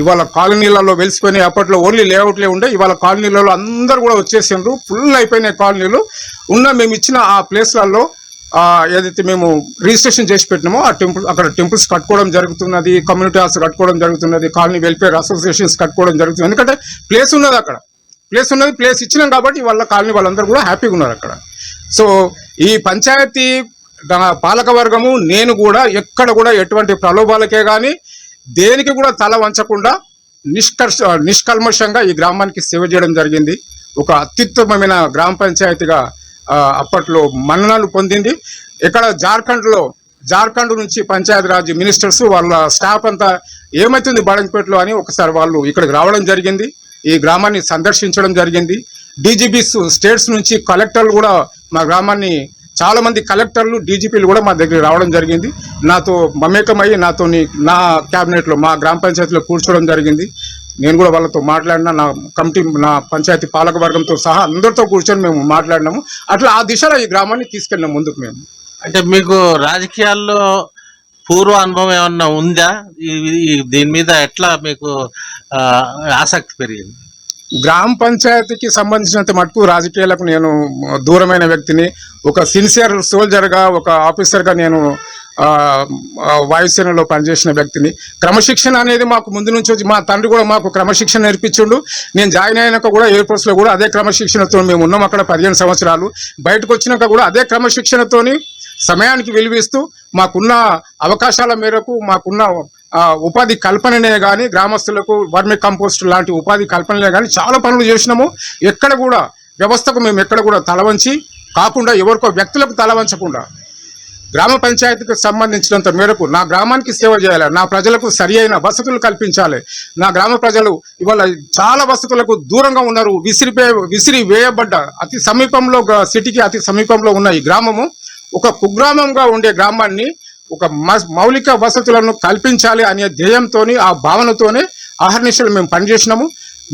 ఇవాళ కాలనీలలో వెలిసిపోయినాయి. అప్పట్లో ఓన్లీ లేఅవుట్లే ఉండే. ఇవాళ కాలనీలలో అందరు కూడా వచ్చేసిండ్రు. ఫుల్ అయిపోయినాయి కాలనీలు. ఉన్న మేము ఇచ్చిన ఆ ప్లేస్లలో ఏదైతే మేము రిజిస్ట్రేషన్ చేసి పెట్టినామో ఆ టెంపుల్ అక్కడ టెంపుల్స్ కట్టుకోవడం జరుగుతున్నది కమ్యూనిటీ హాల్స్ కట్టుకోవడం జరుగుతున్నది కాలనీ వెల్ఫేర్ అసోసియేషన్స్ కట్టుకోవడం జరుగుతుంది. ఎందుకంటే ప్లేస్ ఉన్నది అక్కడ. ప్లేస్ ఉన్నది ప్లేస్ ఇచ్చినాం కాబట్టి వాళ్ళ కాలనీ వాళ్ళందరూ కూడా హ్యాపీగా ఉన్నారు అక్కడ. సో ఈ పంచాయతీ పాలక వర్గము నేను కూడా ఎక్కడ కూడా ఎటువంటి ప్రలోభాలకే కానీ దేనికి కూడా తల వంచకుండా నిష్కర్ష నిష్కల్మషంగా ఈ గ్రామానికి సేవ చేయడం జరిగింది. ఒక అత్యుత్తమమైన గ్రామ పంచాయతీగా అప్పట్లో మన్ననలు పొందింది. ఇక్కడ జార్ఖండ్లో జార్ఖండ్ నుంచి పంచాయతీరాజ్ మినిస్టర్స్ వాళ్ళ స్టాఫ్ అంతా ఏమైతుంది బాడంపేటలో అని ఒకసారి వాళ్ళు ఇక్కడికి రావడం జరిగింది. ఈ గ్రామాన్ని సందర్శించడం జరిగింది. డీజీబీస్ స్టేట్స్ నుంచి కలెక్టర్లు కూడా మా గ్రామాన్ని చాలా మంది కలెక్టర్లు డీజీపీలు కూడా మా దగ్గర రావడం జరిగింది. నాతో మమేకమయ్యి నాతో నా క్యాబినెట్లో మా గ్రామ పంచాయతీలో కూర్చోవడం జరిగింది. నేను కూడా వాళ్ళతో మాట్లాడినా నా కమిటీ నా పంచాయతీ పాలక వర్గంతో సహా అందరితో కూర్చొని మేము మాట్లాడినాము. అట్లా ఆ దిశలో ఈ గ్రామాన్ని తీసుకెళ్ళినాం ముందుకు మేము. అంటే మీకు రాజకీయాల్లో పూర్వ అనుభవం ఏమన్నా ఉందా? దీని మీద ఎట్లా మీకు ఆసక్తి పెరిగింది? గ్రామ పంచాయతీకి సంబంధించినంత మటుకు రాజకీయాలకు నేను దూరమైన వ్యక్తిని. ఒక సిన్సియర్ సోల్జర్గా ఒక ఆఫీసర్గా నేను వాయుసేనలో పనిచేసిన వ్యక్తిని. క్రమశిక్షణ అనేది మాకు ముందు నుంచి వచ్చి మా తండ్రి కూడా మాకు క్రమశిక్షణ నేర్పించుండు. నేను జాయిన్ అయినాక కూడా ఎయిర్ ఫోర్స్లో కూడా అదే క్రమశిక్షణతో మేము ఉన్నాం. అక్కడ పదిహేను సంవత్సరాలు. బయటకు వచ్చినాక కూడా అదే క్రమశిక్షణతోని సమయానికి విలువిస్తూ మాకున్న అవకాశాల మేరకు మాకున్న ఉపాధి కల్పననే కానీ గ్రామస్తులకు వర్మి కంపోస్ట్ లాంటి ఉపాధి కల్పనలే కానీ చాలా పనులు చేసినాము. ఎక్కడ కూడా వ్యవస్థకు మేము ఎక్కడ కూడా తలవంచి కాకుండా ఎవరికో వ్యక్తులకు తలవంచకుండా గ్రామ పంచాయతీకి సంబంధించినంత మేరకు నా గ్రామానికి సేవ చేయాలి. నా ప్రజలకు సరి అయిన వసతులు కల్పించాలి. నా గ్రామ ప్రజలు ఇవాళ చాలా వసతులకు దూరంగా ఉన్నారు. విసిరిపే విసిరి వేయబడ్డ అతి సమీపంలో సిటీకి అతి సమీపంలో ఉన్న ఈ గ్రామము ఒక కుగ్రామంగా ఉండే గ్రామాన్ని ఒక మౌలిక వసతులను కల్పించాలి అనే ధ్యేయంతోని ఆ భావనతోనే ఆహర్నిశలు మేము పనిచేసినాము.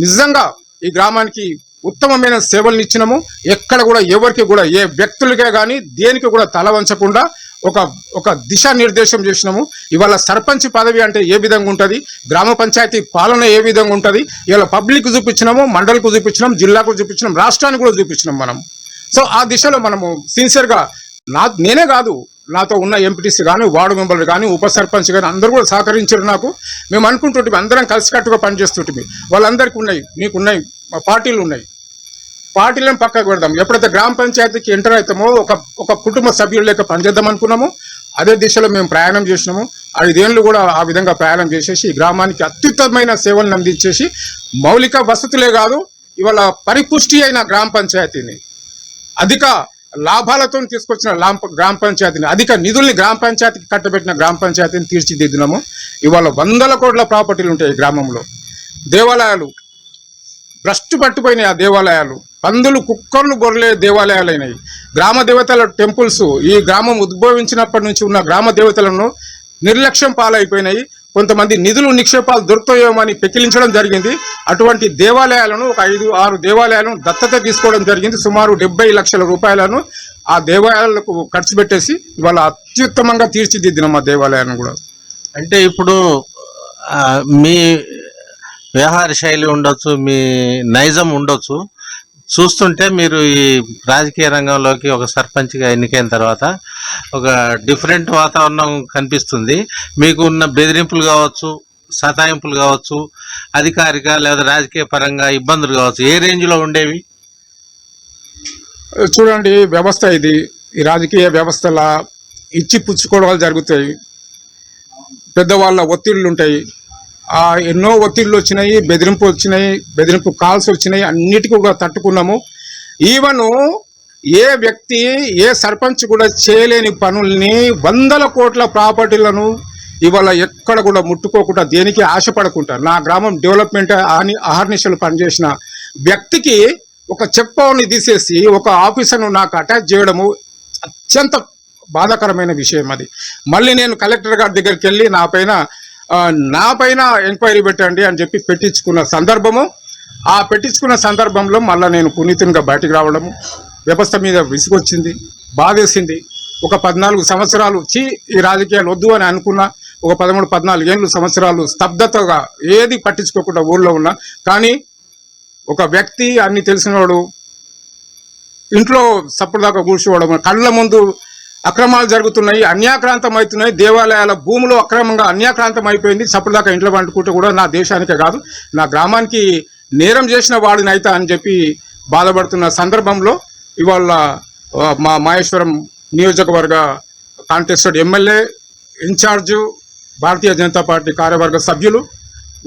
నిజంగా ఈ గ్రామానికి ఉత్తమమైన సేవలను ఇచ్చినాము. ఎక్కడ కూడా ఎవరికి కూడా ఏ వ్యక్తులకే కానీ దేనికి కూడా తల వంచకుండా ఒక ఒక దిశానిర్దేశం చేసినాము. ఇవాళ సర్పంచ్ పదవి అంటే ఏ విధంగా ఉంటుంది? గ్రామ పంచాయతీ పాలన ఏ విధంగా ఉంటుంది? ఇవాళ పబ్లిక్ చూపించినాము మండలికి చూపించినాం జిల్లాకు చూపించినాం రాష్ట్రానికి కూడా చూపించినాం మనం. సో ఆ దిశలో మనము సిన్సియర్గా నా నేనే కాదు నాతో ఉన్న ఎంపీటీసీ కానీ వార్డు మెంబర్లు కానీ ఉప సర్పంచ్ కానీ అందరూ కూడా సహకరించారు నాకు. మేము అనుకుంటుంటే అందరం కలిసికట్టుగా పనిచేస్తుంటే వాళ్ళందరికీ ఉన్నాయి మీకు ఉన్నాయి మా పార్టీలు ఉన్నాయి. పార్టీలను పక్కకు పెడదాం. ఎప్పుడైతే గ్రామ పంచాయతీకి ఎంటర్ అవుతామో ఒక ఒక కుటుంబ సభ్యులు లేక పనిచేద్దాం అనుకున్నాము. అదే దిశలో మేము ప్రయాణం చేసినాము. ఐదేళ్ళు కూడా ఆ విధంగా ప్రయాణం చేసేసి గ్రామానికి అత్యుత్తమైన సేవలను అందించేసి మౌలిక వసతులే కాదు ఇవాళ పరిపుష్టి అయిన గ్రామ పంచాయతీని. అధిక లాభాలతో తీసుకొచ్చిన లాం గ్రామ పంచాయతీని అధిక నిధుల్ని గ్రామ పంచాయతీకి కట్టబెట్టిన గ్రామ పంచాయతీని తీర్చిదిద్దినాము. ఇవాళ వందల కోట్ల ప్రాపర్టీలు ఉంటాయి గ్రామంలో. దేవాలయాలు భ్రష్టు పట్టిపోయినాయి ఆ దేవాలయాలు. పందులు కుక్కర్లు గొర్రెలే అయినాయి గ్రామ దేవతల టెంపుల్స్ ఈ గ్రామం ఉద్భవించినప్పటి నుంచి ఉన్న గ్రామ దేవతలను నిర్లక్ష్యం పాలైపోయినాయి. కొంతమంది నిధులు నిక్షేపాలు దొరుకుతాయేమని పెకిలించడం జరిగింది. అటువంటి దేవాలయాలను ఒక ఐదు ఆరు దేవాలయాలను దత్తత తీసుకోవడం జరిగింది. సుమారు డెబ్బై లక్షల రూపాయలను ఆ దేవాలయాలకు ఖర్చు పెట్టేసి ఇవాళ అత్యుత్తమంగా తీర్చిదిద్దినాం ఆ దేవాలయాలను కూడా. అంటే ఇప్పుడు మీ వ్యవహార శైలి ఉండొచ్చు మీ నైజం ఉండొచ్చు. చూస్తుంటే మీరు ఈ రాజకీయ రంగంలోకి ఒక సర్పంచ్గా ఎన్నికైన తర్వాత ఒక డిఫరెంట్ వాతావరణం కనిపిస్తుంది. మీకు ఉన్న బెదిరింపులు కావచ్చు సతాయింపులు కావచ్చు అధికారిక లేదా రాజకీయ పరంగా ఇబ్బందులు కావచ్చు ఏ రేంజ్లో ఉండేవి? చూడండి వ్యవస్థ ఇది. ఈ రాజకీయ వ్యవస్థలా ఇచ్చి పుచ్చుకోవడాలు జరుగుతాయి. పెద్దవాళ్ళ ఒత్తిళ్ళు ఉంటాయి ఎన్నో ఒత్తిళ్ళు వచ్చినాయి బెదిరింపు వచ్చినాయి బెదిరింపు కాల్స్ వచ్చినాయి అన్నిటికీ కూడా తట్టుకున్నాము. ఈవెన్ ఏ వ్యక్తి ఏ సర్పంచ్ కూడా చేయలేని పనుల్ని వందల కోట్ల ప్రాపర్టీలను ఇవాళ ఎక్కడ కూడా ముట్టుకోకుండా దేనికి ఆశపడకుండా నా గ్రామం డెవలప్మెంట్ అని అహర్నిశలు పనిచేసిన వ్యక్తికి ఒక చెప్పవని తీసేసి ఒక ఆఫీసర్ను నాకు అటాచ్ చేయడము అత్యంత బాధాకరమైన విషయం అది. మళ్ళీ నేను కలెక్టర్ గారి దగ్గరికి వెళ్ళి నా పైన నా పైన ఎంక్వైరీ పెట్టండి అని చెప్పి పెట్టించుకున్న సందర్భము ఆ పెట్టించుకున్న సందర్భంలో మళ్ళీ నేను పునీతునిగా బయటకు రావడము వ్యవస్థ మీద విసుగొచ్చింది బాధేసింది. ఒక పద్నాలుగు సంవత్సరాలు చీ ఈ రాజకీయాలు వద్దు అని అనుకున్నా ఒక పదమూడు పద్నాలుగు ఏళ్ళు సంవత్సరాలు స్తబ్దతగా ఏది పట్టించుకోకుండా ఊళ్ళో ఉన్నా కానీ ఒక వ్యక్తి అన్ని తెలిసినవాడు ఇంట్లో సప్పుడు దాకా కూర్చోవడం కళ్ళ ముందు అక్రమాలు జరుగుతున్నాయి అన్యాక్రాంతం అవుతున్నాయి. దేవాలయాల భూములు అక్రమంగా అన్యాక్రాంతం అయిపోయింది. సప్పుడుదాకా ఇంట్లో పండుకుంటే కూడా నా దేశానికే కాదు నా గ్రామానికి నేరం చేసిన వాడిని అయితే అని చెప్పి బాధపడుతున్న సందర్భంలో ఇవాళ మా మాహేశ్వరం నియోజకవర్గ contested MLA incharge Bharatiya Janata Party కార్యవర్గ సభ్యులు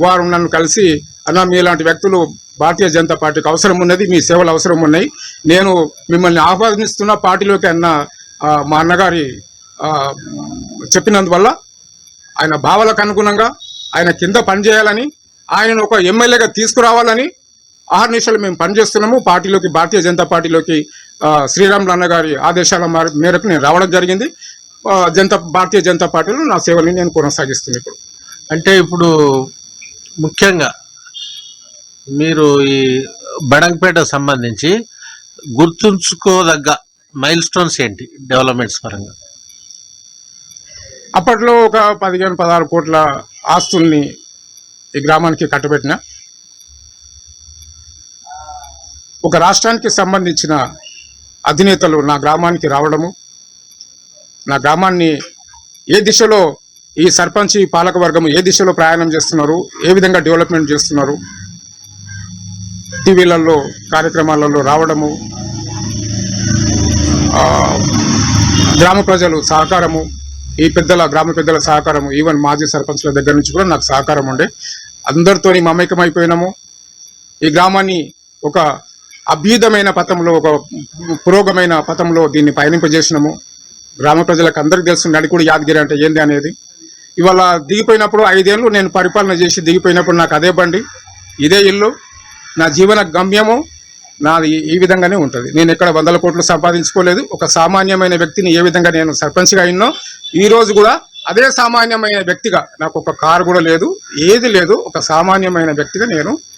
వారు నన్ను కలిసి అన్న మీలాంటి వ్యక్తులు భారతీయ జనతా పార్టీకి అవసరం ఉన్నది మీ సేవలు అవసరం ఉన్నాయి. నేను మిమ్మల్ని ఆహ్వానిస్తున్న పార్టీలోకి అన్న మా అన్నగారి చెప్పినందువల్ల ఆయన భావాలకు అనుగుణంగా ఆయన కింద పనిచేయాలని ఆయన ఒక ఎమ్మెల్యేగా తీసుకురావాలని ఆరు నిమిషాలు మేము పనిచేస్తున్నాము. పార్టీలోకి భారతీయ జనతా పార్టీలోకి శ్రీరాములు అన్నగారి ఆదేశాల మేరకు నేను రావడం జరిగింది. జనతా భారతీయ జనతా పార్టీలో నా సేవల్ని నేను కొనసాగిస్తున్నాను ఇప్పుడు. అంటే ఇప్పుడు ముఖ్యంగా మీరు ఈ బడంగపేట సంబంధించి గుర్తుంచుకోదగ్గ మైల్ స్టోన్స్ ఏంటి? డెవలప్మెంట్స్ పరంగా. అప్పట్లో ఒక పదిహేను పదహారు కోట్ల ఆస్తుల్ని ఈ గ్రామానికి కట్టబెట్టిన ఒక రాష్ట్రానికి సంబంధించిన అధినేతలు నా గ్రామానికి రావడము నా గ్రామాన్ని ఏ దిశలో ఈ సర్పంచ్ ఈ పాలకవర్గం ఏ దిశలో ప్రయాణం చేస్తున్నారు ఏ విధంగా డెవలప్మెంట్ చేస్తున్నారు టీవీలలో కార్యక్రమాలలో రావడము గ్రామ ప్రజలు సహకారము ఈ పెద్దల గ్రామ పెద్దల సహకారము ఈవెన్ మాజీ సర్పంచ్ల దగ్గర నుంచి కూడా నాకు సహకారం ఉండే. అందరితోని మమేకమైపోయినాము. ఈ గ్రామాన్ని ఒక అభ్యుదమైన పథంలో ఒక పురోగమైన పథంలో దీన్ని పయనింపజేసినాము. గ్రామ ప్రజలకు అందరికీ తెలుసు నడికుడు యాదగిరి అంటే ఏంది అనేది. ఇవాళ దిగిపోయినప్పుడు ఐదేళ్ళు నేను పరిపాలన చేసి దిగిపోయినప్పుడు నాకు అదే బండి ఇదే ఇల్లు నా జీవన గమ్యము. నాది ఈ విధంగానే ఉంటుంది. నేను ఎక్కడ వందల కోట్లు సంపాదించుకోలేదు. ఒక సామాన్యమైన వ్యక్తిని ఏ విధంగా నేను సర్పంచ్గా అయినో ఈ రోజు కూడా అదే సామాన్యమైన వ్యక్తిగా నాకు ఒక కారు కూడా లేదు ఏది లేదు. ఒక సామాన్యమైన వ్యక్తిగా నేను